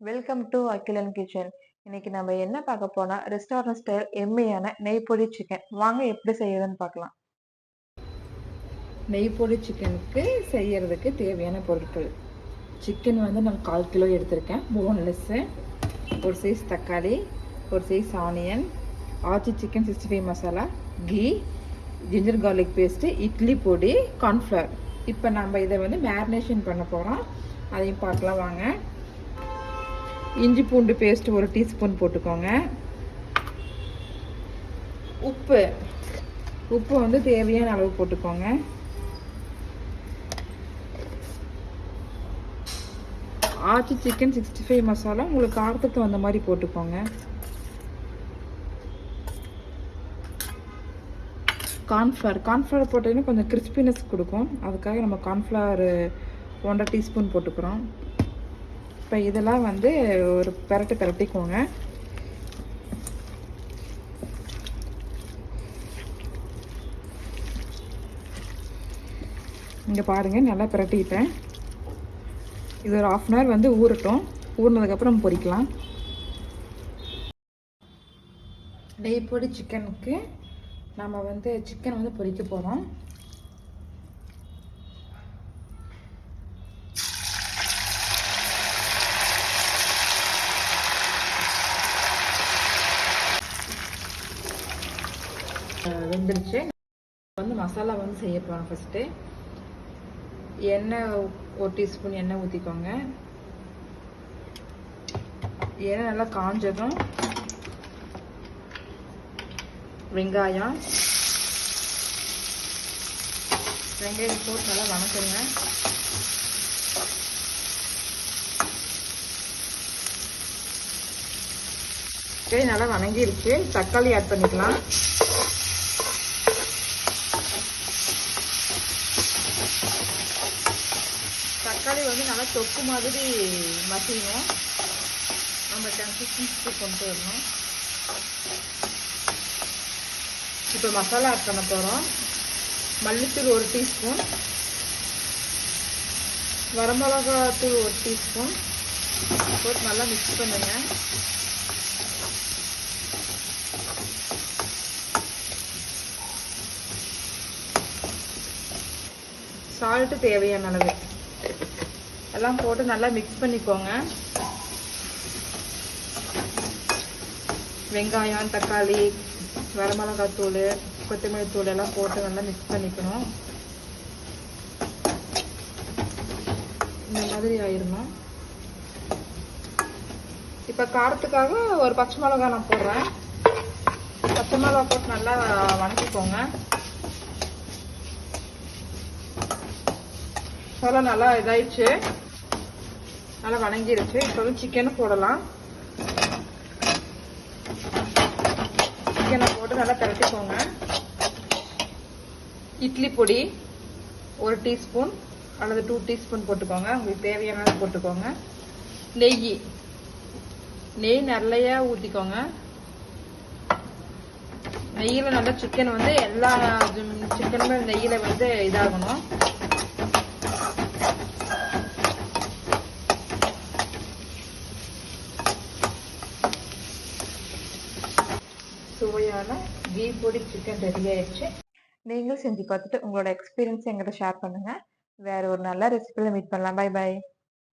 Welcome to Akilan kitchen இன்னைக்கு நம்ம என்ன பார்க்க போனா ரெஸ்டாரண்ட் ஸ்டைல் எம்மையான நெய் பொடி சிக்கன் வாங்க எப்படி செய்யறதுன்னு பார்க்கலாம். நெய் பொடி சிக்கனுக்கு செய்யறதுக்கு தேவையான பொருட்கள். சிக்கன் வந்து நான் கால் கிலோ எடுத்திருக்கேன். போன்லெஸ்ஸு ஒரு சைஸ் தக்காளி ஒரு size onion Aachi chicken sixty five masala ghee ginger garlic paste idli பொடி கார்ன்ஃப்ளவர் இப்போ நம்ம இதை வந்து மேரினேஷன் பண்ண போகிறோம் அதையும் பார்க்கலாம் வாங்க. இஞ்சி பூண்டு பேஸ்ட் ஒரு டீஸ்பூன் போட்டுக்கோங்க. உப்பு. உப்பு வந்து தேவையான அளவு போட்டுக்கோங்க. Aachi chicken sixty five masala உங்களுக்கு காரத்துக்கு வந்த மாதிரி போட்டுக்கோங்க. கார்ன்ஃப்ளவர் கார்ன்ஃப்ளவர் போட்டீங்கன்னா கொஞ்சம் கிறிஸ்பினஸ் கொடுக்கும். அதுக்காக நம்ம கார்ன்ஃப்ளவர் ஒன்றரை டீஸ்பூன் போட்டுக்கிறோம். இப்போ இதெல்லாம் வந்து ஒரு பெரட்டு பெரட்டிக்கோங்க. இங்கே பாருங்கள் நல்லா பிரட்டிட்டேன். இது ஒரு ஆஃப் அன் ஹவர் வந்து ஊறட்டும். ஊறினதுக்கப்புறம் நம்ம பொரிக்கலாம் நெய் பொடி சிக்கனுக்கு நம்ம வந்து சிக்கன் வந்து பொரிக்க போகிறோம் வெந்துருச்சு. வந்து மசாலா வந்து செய்ய போகிறோம் ஃபஸ்ட்டு எண்ணெய் ஒரு டீஸ்பூன் எண்ணெய் ஊற்றிக்கோங்க எண்ணெய் நல்லா காஞ்சதும் வெங்காயம். வெங்காயம் போட்டு நல்லா வணக்குங்க. சரி நல்லா வணங்கிருச்சு. தக்காளி ஆட் பண்ணிக்கலாம். தக்காளி வந்து நல்லா தொக்கு மாதிரி மசியணும். நம்ம கன்சிஸ்டன்சி கொண்டு வரணும். இப்போ மசாலா ஆட் பண்ண போகிறோம் மல்லித்தூள் ஒரு டீஸ்பூன் வரமிளகாத்தூள் ஒரு டீஸ்பூன் போட்டு நல்லா மிக்ஸ் பண்ணுங்க. சால்ட்டு தேவையான அளவு. எல்லாம் போட்டு நல்லா மிக்ஸ் பண்ணிக்கோங்க. வெங்காயம் தக்காளி வரமிளகாய் தூள் கொத்தமல்லி தூள் எல்லாம் போட்டு நல்லா மிக்ஸ் பண்ணிக்கணும். இந்த மாதிரி ஆயிடணும். இப்போ காரத்துக்காக ஒரு பச்சை மிளகா நான் போடுறேன். பச்சை மிளகா போட்டு நல்லா வணக்கிக்கோங்க. அதெல்லாம் நல்லா இதாயிடுச்சு. நல்லா வணங்கிருச்சு இப்போ வந்து சிக்கனும் போடலாம் சிக்கனை போட்டு நல்லா திரட்டிக்கோங்க இட்லி பொடி ஒரு டீஸ்பூன் அல்லது டூ டீஸ்பூன் போட்டுக்கோங்க. உங்களுக்கு தேவையான போட்டுக்கோங்க. நெய். நெய் நிறைய ஊற்றிக்கோங்க நெய்யில் நல்லா சிக்கன் வந்து எல்லா சிக்கனுமே நெய்யில் வந்து இதாகணும். சுவையான கீ பொடி சிக்கன் ரெடி ஆயிடுச்சு. நீங்களும் செஞ்சு பார்த்துட்டு உங்களோட எக்ஸ்பீரியன்ஸ் எங்கிட்ட ஷேர் பண்ணுங்க. வேற ஒரு நல்ல ரெசிபியில் மீட் பண்ணலாம். Bye bye